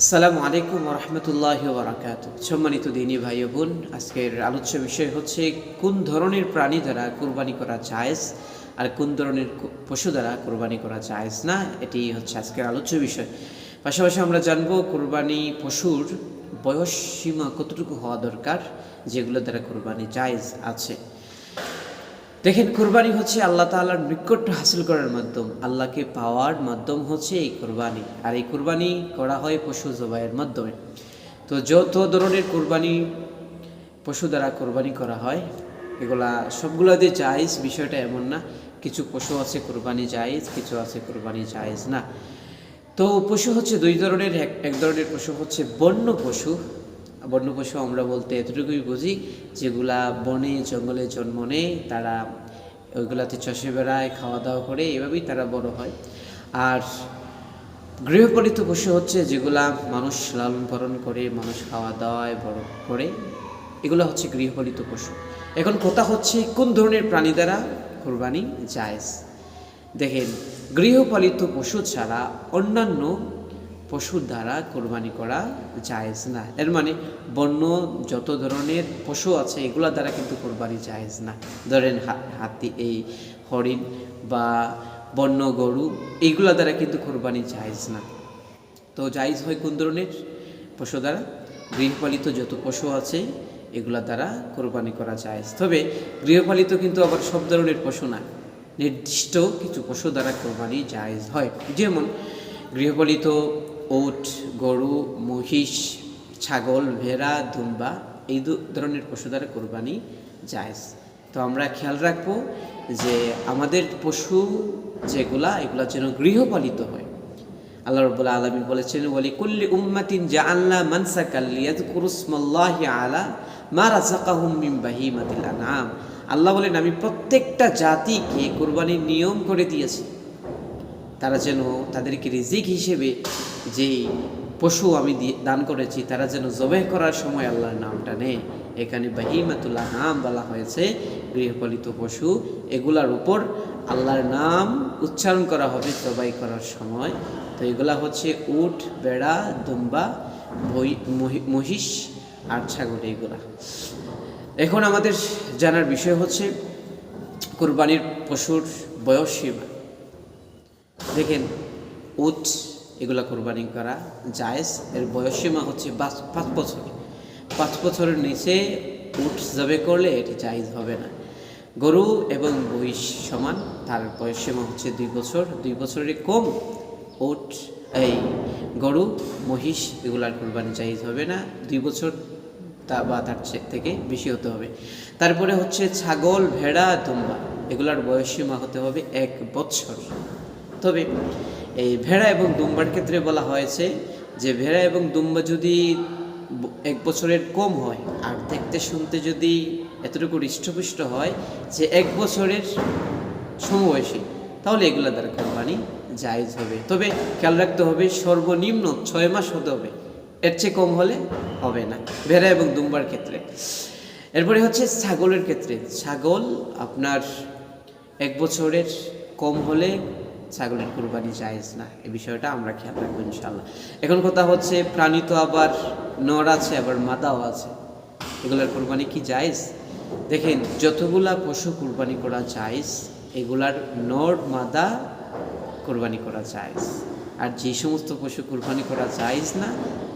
আসসালামু আলাইকুম রহমতুল্লাহ বারাকাত সম্মানিত দিনী ভাই বোন, আজকের আলোচ্য বিষয় হচ্ছে কোন ধরনের প্রাণী দ্বারা কোরবানি করা জায়েজ আর কোন ধরনের পশু দ্বারা কোরবানি করা জায়েজ না, এটি হচ্ছে আজকের আলোচ্য বিষয়। পাশাপাশি আমরা জানব কোরবানি পশুর বয়স সীমা কতটুকু হওয়া দরকার, যেগুলো দ্বারা কোরবানি জায়েজ আছে। দেখেন, কোরবানি হচ্ছে আল্লাহ তাআলার নৈকট্য হাসিল করার মাধ্যম। আল্লাহকে পাওয়ার মাধ্যম হচ্ছে এই কোরবানি। আর এই কোরবানি করা হয় পশু জবাইয়ের মাধ্যমে। তো যত ধরনের কোরবানি, পশু দ্বারা কোরবানি করা হয়, এগুলা সবগুলো দিয়ে জায়েজ, বিষয়টা এমন না। কিছু পশু আছে কোরবানি জায়েজ, কিছু আছে কোরবানি জায়েজ না। তো পশু হচ্ছে দুই ধরনের এক ধরনের পশু হচ্ছে বন্য পশু। বন্য পশু আমরা বলতে এতটুকুই বুঝি, যেগুলা বনে, জঙ্গলে জন্ম নেয়, তারা ওইগুলাতে চষে বেড়ায় খাওয়া দাওয়া করে, এভাবেই তারা বড় হয়। আর গৃহপালিত পশু হচ্ছে যেগুলা মানুষ লালন পালন করে, মানুষ খাওয়া দাওয়ায় বড় করে, এগুলো হচ্ছে গৃহপালিত পশু। এখন কথা হচ্ছে কোন ধরনের প্রাণী দ্বারা কোরবানি জায়েজ? দেখেন, গৃহপালিত পশু ছাড়া অন্যান্য পশুর দ্বারা কোরবানি করা জায়েজ না। এর মানে বন্য যত ধরনের পশু আছে, এগুলা দ্বারা কিন্তু কোরবানি জায়েজ না। ধরেন হাতি, এই হরিণ বা বন্য গরু এইগুলা দ্বারা কিন্তু কোরবানি জায়েজ না। তো জায়েজ হয় কোন ধরনের? পশু দ্বারা। গৃহপালিত যত পশু আছে, এগুলা দ্বারা কোরবানি করা যায় তবে গৃহপালিত কিন্তু আবার সব ধরনের পশু না। নির্দিষ্ট কিছু পশু দ্বারা কোরবানি জায়েজ হয়। যেমন গৃহপালিত ওট, গরু, মহিষ, ছাগল, ভেড়া, দুম্বা এই দু ধরনের পশু দ্বারা কোরবানি জায়েজ। তো আমরা খেয়াল রাখব যে আমাদের পশু যেগুলা, এগুলা যেন গৃহপালিত হয়। আল্লাহ রব্বুল আলমিন বলেছেন বলি কুল্লি উম্মাতিন জাআল্লা মানসাকাল লিয়াযকুরু ইসমাল্লাহি আলা মা মিন বাহিমাতিল আনআম। আল্লাহ বলেন, আমি প্রত্যেকটা জাতিকে কোরবানির নিয়ম করে দিয়েছি। তারা যেন তাদেরকে রিজিক হিসেবে যে পশু আমি দান করেছি, তারা যেন জবাই করার সময় আল্লাহর নামটা নেয়। এখানে বাহিমাতুল্লাহ নাম বলা হয়েছে, গৃহপালিত পশু, এগুলার উপর আল্লাহর নাম উচ্চারণ করা হবে জবাই করার সময়। তো এগুলা হচ্ছে উট, বেড়া, দুম্বা মহিষ আর ছাগল এগুলা। এখন আমাদের জানার বিষয় হচ্ছে, কোরবানির পশুর বয়স সীমা। দেখেন, উট এগুলা কোরবানি করা জায়েজ। এর বয়সসীমা হচ্ছে পাঁচ- বছর। পাঁচ বছরের নিচে উট জবে করলে এটি জায়েজ হবে না। গরু এবং মহিষ সমান, তার বয়সসীমা হচ্ছে দুই বছর। দুই বছরের কম উট, এই গরু, মহিষ এগুলার কোরবানি জায়েজ হবে না। দুই বছর তা বা তার থেকে বেশি হতে হবে। তারপরে হচ্ছে ছাগল, ভেড়া, দুম্বা, এগুলার বয়সসীমা হতে হবে এক বছর। তবে এই ভেড়া এবং দুম্বার ক্ষেত্রে বলা হয়েছে যে ভেড়া এবং দুম্বা যদি এক বছরের কম হয়, আর দেখতে শুনতে যদি এতটুকু হৃষ্টপুষ্ট হয় যে এক বছরের সমবয়সী, তাহলে এগুলো দ্বারা কোরবানি জায়জ হবে। তবে খেয়াল রাখতে হবে, সর্বনিম্ন ছয় মাস হতে হবে। এর চেয়ে কম হলে হবে না, ভেড়া এবং দুম্বার ক্ষেত্রে। এরপরে হচ্ছে ছাগলের ক্ষেত্রে। ছাগল আপনার এক বছরের কম হলে ছাগলের কোরবানি জায়েজ না এই বিষয়টা আমরা খেয়াল রাখব ইনশাল্লাহ এখন কথা হচ্ছে, প্রাণী তো আবার নর আছে, আবার মাদাও আছে। এগুলার কোরবানি কি জায়েজ? দেখেন, যতগুলা পশু কোরবানি করা জায়েজ, এগুলার নর, মাদা কোরবানি করা জায়েজ। আর যে সমস্ত পশু কোরবানি করা জায়েজ না,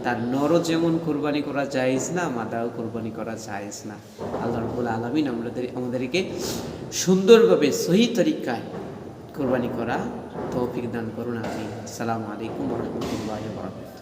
তার নরও যেমন কোরবানি করা জায়েজ না, মাদাও কোরবানি করা জায়েজ না। আল্লাহ রবুল আলমিন আমাদের আমাদেরকে সুন্দরভাবে সহি তরিকায় কোরবানি করা তৌফিক দান করুন আপনি আসসালামু আলাইকুম রহমতুল্লাহ বরকাত